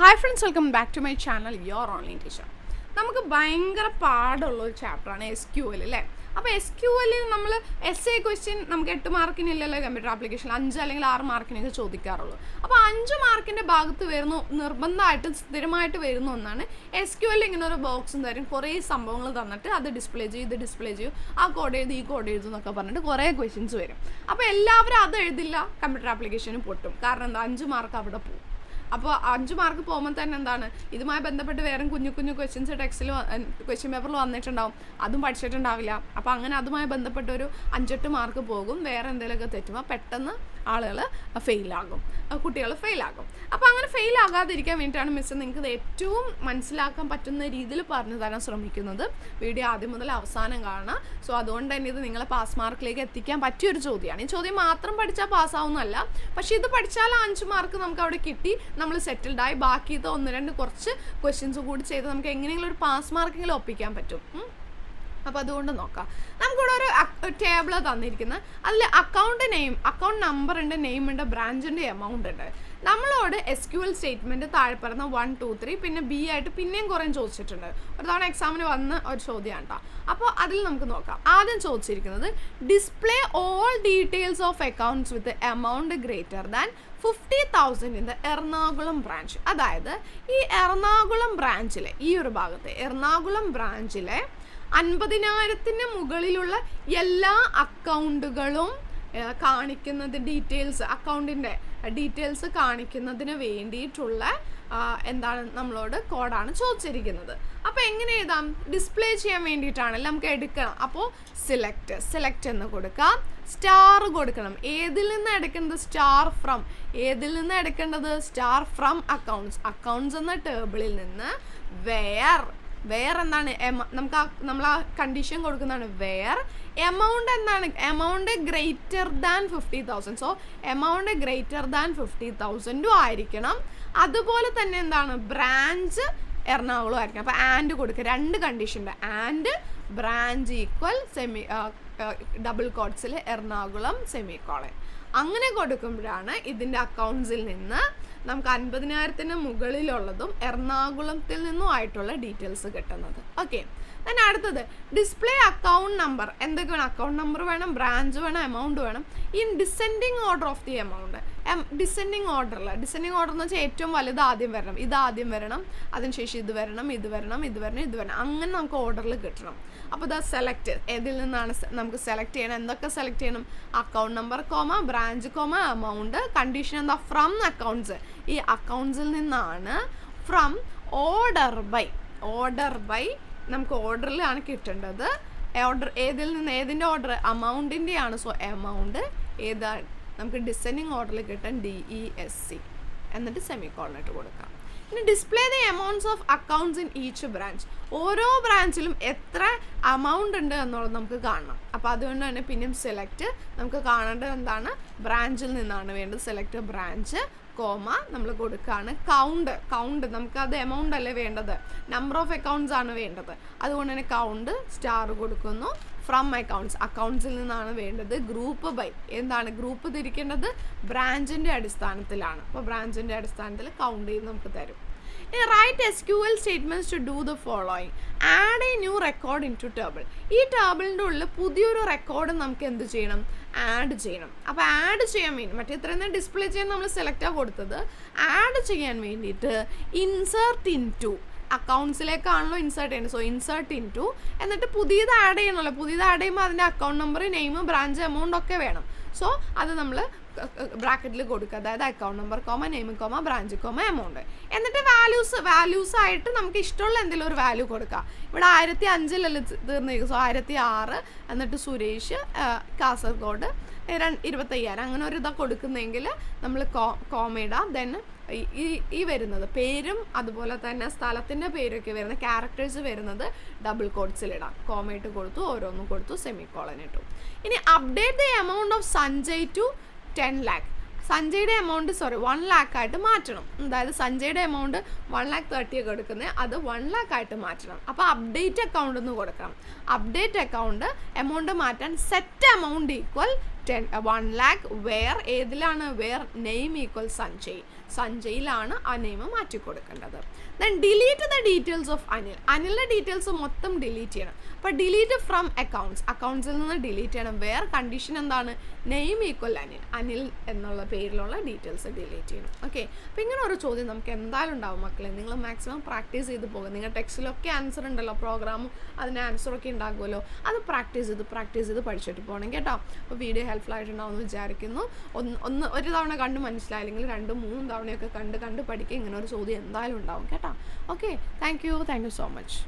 Hi friends welcome back to my channel your online teacher നമുക്ക് ഭയങ്കര പാടുള്ള ഒരു ചാപ്റ്ററാണ് എസ് ക്യു എൽ അല്ലേ? അപ്പോൾ എസ് ക്യു എല്ലിൽ നമ്മൾ എസ് എ ക്വസ്റ്റ്യൻ നമുക്ക് എട്ട് മാർക്കിനില്ലല്ലോ കമ്പ്യൂട്ടർ ആപ്ലിക്കേഷൻ അഞ്ച് അല്ലെങ്കിൽ ആറ് മാർക്കിനൊക്കെ ചോദിക്കാറുള്ളൂ. അപ്പോൾ അഞ്ച് മാർക്കിന്റെ ഭാഗത്ത് വരുന്നു നിർബന്ധമായിട്ട് സ്ഥിരമായിട്ട് വരുന്ന ഒന്നാണ് എസ് ക്യു എല്ലിൽ ഇങ്ങനെ ഒരു ബോക്സും തരും. കുറേ സംഭവങ്ങൾ തന്നിട്ട് അത് ഡിസ്പ്ലേ ചെയ്യും ഇത് ഡിസ്പ്ലേ ചെയ്യും ആ കോഡ് എഴുതി ഈ കോഡ് എഴുതും എന്നൊക്കെ പറഞ്ഞിട്ട് കുറേ ക്വസ്റ്റ്യൻസ് വരും. അപ്പോൾ എല്ലാവരും അത് എഴുതില്ല കമ്പ്യൂട്ടർ ആപ്ലിക്കേഷന് പൊട്ടും. കാരണം എന്താ അഞ്ച് മാർക്ക് അവിടെ പോകും. അപ്പോൾ അഞ്ച് മാർക്ക് പോകുമ്പോൾ തന്നെ എന്താണ്? ഇതുമായി ബന്ധപ്പെട്ട് വേറെ കുഞ്ഞു കുഞ്ഞു ക്വസ്റ്റ്യൻസ് ടെക്സ്റ്റിൽ ക്വസ്റ്റ്യൻ പേപ്പറിൽ വന്നിട്ടുണ്ടാവും. അതും പഠിച്ചിട്ടുണ്ടാവില്ല. അപ്പോൾ അങ്ങനെ അതുമായി ബന്ധപ്പെട്ട ഒരു അഞ്ചെട്ട് മാർക്ക് പോകും. വേറെ എന്തെങ്കിലുമൊക്കെ തെറ്റുമ്പോൾ പെട്ടെന്ന് ആളുകൾ ഫെയിലാകും കുട്ടികൾ ഫെയിലാകും അപ്പോൾ അങ്ങനെ ഫെയിലാകാതിരിക്കാൻ വേണ്ടിയിട്ടാണ് മിസ്സ് നിങ്ങൾക്ക് ഏറ്റവും മനസ്സിലാക്കാൻ പറ്റുന്ന രീതിയിൽ പറഞ്ഞു തരാൻ ശ്രമിക്കുന്നത്. വീഡിയോ ആദ്യം മുതൽ അവസാനം കാണാം സോ അതുകൊണ്ട് തന്നെ ഇത് നിങ്ങളെ പാസ് മാർക്കിലേക്ക് എത്തിക്കാൻ പറ്റിയൊരു ചോദ്യമാണ്. ഈ ചോദ്യം മാത്രം പഠിച്ചാൽ പാസ്സാവുന്നല്ല പക്ഷേ ഇത് പഠിച്ചാൽ അഞ്ച് മാർക്ക് നമുക്ക് അവിടെ കിട്ടി. നമ്മൾ സെറ്റിൽഡ് ആയി. ബാക്കിയത്തെ ഒന്ന് രണ്ട് കുറച്ച് ക്വസ്റ്റ്യൻസ് കൂടി ചെയ്ത് നമുക്ക് എങ്ങനെയെങ്കിലും ഒരു പാസ് മാർക്കെങ്കിലും ഒപ്പിക്കാൻ പറ്റും. അപ്പോൾ അതുകൊണ്ട് നോക്കാം. നമുക്കിവിടെ ഒരു ടേബിൾ തന്നിരിക്കുന്നത്. അതിൽ അക്കൗണ്ട് നെയിം അക്കൗണ്ട് നമ്പർ നമ്പറുണ്ട് നെയിമുണ്ട് ബ്രാഞ്ചിന്റെ എമൗണ്ട് ഉണ്ട്. നമ്മളോട് എസ് ക്യു എൽ സ്റ്റേറ്റ്മെന്റ് താഴെ പറഞ്ഞ വൺ ടു ത്രീ പിന്നെ ബി ആയിട്ട് പിന്നെയും കുറേ ചോദിച്ചിട്ടുണ്ട്. ഒരു തവണ എക്സാമിന് വന്ന ഒരു ചോദ്യമാണ് കേട്ടോ അപ്പോൾ അതിൽ നമുക്ക് നോക്കാം. ആദ്യം ചോദിച്ചിരിക്കുന്നത് display all details of accounts with amount greater than fifty the Ernakulam branch അതായത് ഈ എറണാകുളം ബ്രാഞ്ചിലെ ഈ ഒരു ഭാഗത്തെ എറണാകുളം ബ്രാഞ്ചിലെ അൻപതിനായിരത്തിന് മുകളിലുള്ള എല്ലാ അക്കൗണ്ടുകളും കാണിക്കുന്നത് ഡീറ്റെയിൽസ് അക്കൗണ്ടിന്റെ ഡീറ്റെയിൽസ് കാണിക്കുന്നതിന് വേണ്ടിയിട്ടുള്ള എന്താണ് നമ്മളോട് കോഡാണ് ചോദിച്ചിരിക്കുന്നത്. അപ്പോൾ എങ്ങനെ എഴുതാം? ഡിസ്പ്ലേ ചെയ്യാൻ വേണ്ടിയിട്ടാണല്ലോ നമുക്ക് എടുക്കണം. അപ്പോൾ സിലക്ട് സിലക്ട് എന്ന് കൊടുക്കാം സ്റ്റാർ കൊടുക്കണം. ഏതിൽ നിന്ന് എടുക്കേണ്ടത് സ്റ്റാർ ഫ്രം? ഏതിൽ നിന്ന് എടുക്കേണ്ടത്? Star from accounts. അക്കൗണ്ട്സ് എന്ന ടേബിളിൽ നിന്ന് വെയർ വെയർ എന്താണ് നമുക്ക് ആ നമ്മൾ ആ കണ്ടീഷൻ കൊടുക്കുന്നതാണ് വെയർ എമൗണ്ട് എന്താണ്? Amount greater than fifty thousand so amount greater than fifty തൗസൻഡും ആയിരിക്കണം. അതുപോലെ തന്നെ എന്താണ്? ബ്രാഞ്ച് എറണാകുളം ആയിരിക്കണം. അപ്പോൾ ആൻഡ് കൊടുക്കുക രണ്ട് കണ്ടീഷൻ ഉണ്ട്. And branch equal semi double കോട്ട്സിൽ Ernakulam semi colon അങ്ങനെ കൊടുക്കുമ്പോഴാണ് ഇതിന്റെ അക്കൗണ്ട്സിൽ നിന്ന് നമുക്ക് അൻപതിനായിരത്തിന് മുകളിലുള്ളതും എറണാകുളത്തിൽ നിന്നും ആയിട്ടുള്ള ഡീറ്റെയിൽസ് കിട്ടുന്നത്. ഓക്കെ then അടുത്തത് ഡിസ്പ്ലേ അക്കൗണ്ട് നമ്പർ എന്തൊക്കെ വേണം അക്കൗണ്ട് നമ്പർ വേണം? ബ്രാഞ്ച് വേണം എമൗണ്ട് വേണം. In descending order of the amount descending ഓർഡറിൽ ഡിസെൻഡിങ് ഓർഡർ എന്ന് വെച്ചാൽ ഏറ്റവും വലുത് ആദ്യം വരണം. ഇത് ആദ്യം വരണം അതിനുശേഷം ഇത് വരണം ഇത് വരണം ഇത് വരണം ഇത് വരണം. അങ്ങനെ നമുക്ക് ഓർഡറിൽ കിട്ടണം. അപ്പോൾ ഇതാ സെലക്ട് ഏതിൽ നിന്നാണ് നമുക്ക് സെലക്ട് ചെയ്യണം? എന്തൊക്കെ സെലക്ട് ചെയ്യണം? Account number comma branch comma amount condition എന്താ? ഫ്രം അക്കൗണ്ട്സ് ഈ അക്കൗണ്ട്സിൽ നിന്നാണ് from order by order by നമുക്ക് ഓർഡറിലാണ് കിട്ടേണ്ടത്. ഓർഡർ ഏതിൽ നിന്ന് ഏതിന്റെ ഓർഡർ അമൗണ്ടിന്റെ ആണ്. സോ എമൗണ്ട് ഏതാ നമുക്ക് ഡിസെൻഡിങ് ഓർഡറിൽ കിട്ടാൻ ഡി ഇ എസ് സി എന്നിട്ട് സെമി കോർഡിനേറ്റ് കൊടുക്കാം. ഇനി display the amounts of accounts in each branch ഓരോ ബ്രാഞ്ചിലും എത്ര അമൗണ്ട് ഉണ്ട് എന്നുള്ളത് നമുക്ക് കാണണം. അപ്പോൾ അതുകൊണ്ട് തന്നെ പിന്നെയും സെലക്ട് നമുക്ക് കാണേണ്ടത് എന്താണ്? ബ്രാഞ്ചിൽ നിന്നാണ് വേണ്ടത്. സെലക്ട് ബ്രാഞ്ച് കോമ നമ്മൾ കൊടുക്കുകയാണ് കൗണ്ട് കൗണ്ട് നമുക്ക് അത് എമൗണ്ട് അല്ലേ വേണ്ടത്? നമ്പർ ഓഫ് അക്കൗണ്ട്സ് ആണ് വേണ്ടത്. അതുകൊണ്ട് തന്നെ കൗണ്ട് സ്റ്റാർ കൊടുക്കുന്നു. ഫ്രം അക്കൗണ്ട്സ് അക്കൗണ്ട്സിൽ നിന്നാണ് വേണ്ടത് ഗ്രൂപ്പ് ബൈ എന്താണ്? ഗ്രൂപ്പ് തിരിക്കേണ്ടത് ബ്രാഞ്ചിന്റെ അടിസ്ഥാനത്തിലാണ്. അപ്പോൾ ബ്രാഞ്ചിന്റെ അടിസ്ഥാനത്തിൽ കൗണ്ട് ചെയ്ത് നമുക്ക് തരും. ഇനി write S Q L statements to do the following add a new record into table ഈ ടേബിളിന്റെ ഉള്ളിൽ പുതിയൊരു റെക്കോർഡ് നമുക്ക് എന്ത് ചെയ്യണം? ആഡ് ചെയ്യണം. അപ്പോൾ ആഡ് ചെയ്യാൻ വേണ്ടി മറ്റേ ഇത്രയും നേരം ഡിസ്പ്ലേ ചെയ്യാൻ നമ്മൾ സെലക്റ്റാണ് കൊടുത്തത്. ആഡ് ചെയ്യാൻ വേണ്ടിയിട്ട് ഇൻസേർട്ട് ഇൻ ടു അക്കൗണ്ട്സിലേക്കാണല്ലോ ഇൻസേർട്ട് ചെയ്യുന്നത്. സോ ഇൻസേർട്ട് ഇൻ ടു എന്നിട്ട് പുതിയത് ആഡ് ചെയ്യണമല്ലോ. പുതിയത് ആഡ് ചെയ്യുമ്പോൾ അതിന്റെ account number name branch amount ഒക്കെ വേണം. സോ അത് നമ്മൾ ബ്രാക്കറ്റിൽ കൊടുക്കുക. അതായത് account number comma name comma branch comma amount എന്നിട്ട് വാല്യൂസ് വാല്യൂസ് ആയിട്ട് നമുക്ക് ഇഷ്ടമുള്ള എന്തെങ്കിലും ഒരു വാല്യൂ കൊടുക്കുക ഇവിടെ ആയിരത്തി അഞ്ചിലല്ലേ തീർന്നിരിക്കും സോ ആയിരത്തി ആറ് എന്നിട്ട് സുരേഷ് കാസർഗോഡ് ഇരുപത്തയ്യായിരം. അങ്ങനെ ഒരു ഇതാ കൊടുക്കുന്നെങ്കിൽ നമ്മൾ കോ കോമ ഇടാം. ദെൻ ഈ ഈ വരുന്നത് പേരും അതുപോലെ തന്നെ സ്ഥലത്തിന്റെ പേരൊക്കെ വരുന്ന ക്യാരക്ടേഴ്സ് വരുന്നത് ഡബിൾ കോഡ്സിലിടാം കോമയിട്ട് കൊടുത്തു ഓരോന്നും കൊടുത്തു സെമി കോളൻ ഇട്ടു. ഇനി update the amount of Sanjay to ten lakh. സഞ്ജയുടെ amount sorry one lakh ആയിട്ട് മാറ്റണം. അതായത് സഞ്ജയുടെ എമൗണ്ട് വൺ ലാക്ക് തേർട്ടി ഒക്കെ എടുക്കുന്നത് അത് വൺ ലാക്ക് ആയിട്ട് മാറ്റണം. അപ്പോൾ അപ്ഡേറ്റ് അക്കൗണ്ട് എന്ന് കൊടുക്കണം. അപ്ഡേറ്റ് അക്കൗണ്ട് എമൗണ്ട് മാറ്റാൻ set amount equal ten one lakh where ഏതിലാണ് വേർ നെയിം ഈക്വൽ സഞ്ജയ് സഞ്ജയിലാണ് ആ നെയിം മാറ്റി കൊടുക്കേണ്ടത്. Then delete the details of Anil അനിലിന്റെ details മൊത്തം ഡിലീറ്റ് ചെയ്യണം. അപ്പോൾ ഡിലീറ്റ് ഫ്രം അക്കൗണ്ട്സ് അക്കൗണ്ട്സിൽ നിന്ന് ഡിലീറ്റ് ചെയ്യണം. വേർ കണ്ടീഷൻ എന്താണ്? നെയിം ഈക്വൽ അനിൽ അനിൽ എന്നുള്ള പേരിലുള്ള ഡീറ്റെയിൽസ് ഡിലീറ്റ് ചെയ്യണം. ഓക്കെ അപ്പോൾ ഇങ്ങനെ ഒരു ചോദ്യം നമുക്ക് എന്തായാലും ഉണ്ടാവും മക്കളെ. നിങ്ങൾ മാക്സിമം പ്രാക്ടീസ് ചെയ്ത് പോകുക നിങ്ങൾ ടെക്സ്റ്റിലൊക്കെ ആൻസർ ഉണ്ടല്ലോ. പ്രോഗ്രാമും അതിന് ആൻസറൊക്കെ ഉണ്ടാകുമല്ലോ. അത് പ്രാക്ടീസ് ചെയ്ത് പ്രാക്ടീസ് ചെയ്ത് പഠിച്ചിട്ട് പോകണം കേട്ടോ. അപ്പോൾ വീഡിയോ ഹെൽപ്ഫുൾ ആയിട്ടുണ്ടാവുമെന്ന് വിചാരിക്കുന്നു. ഒന്ന് ഒന്ന് ഒരു തവണ കണ്ട് മനസ്സിലായില്ലെങ്കിൽ രണ്ട് മൂന്ന് തവണയൊക്കെ കണ്ട് കണ്ട് പഠിക്കുക ഇങ്ങനെ ഒരു ചോദ്യം എന്തായാലും ഉണ്ടാവും കേട്ടോ. Okay thank you thank you so much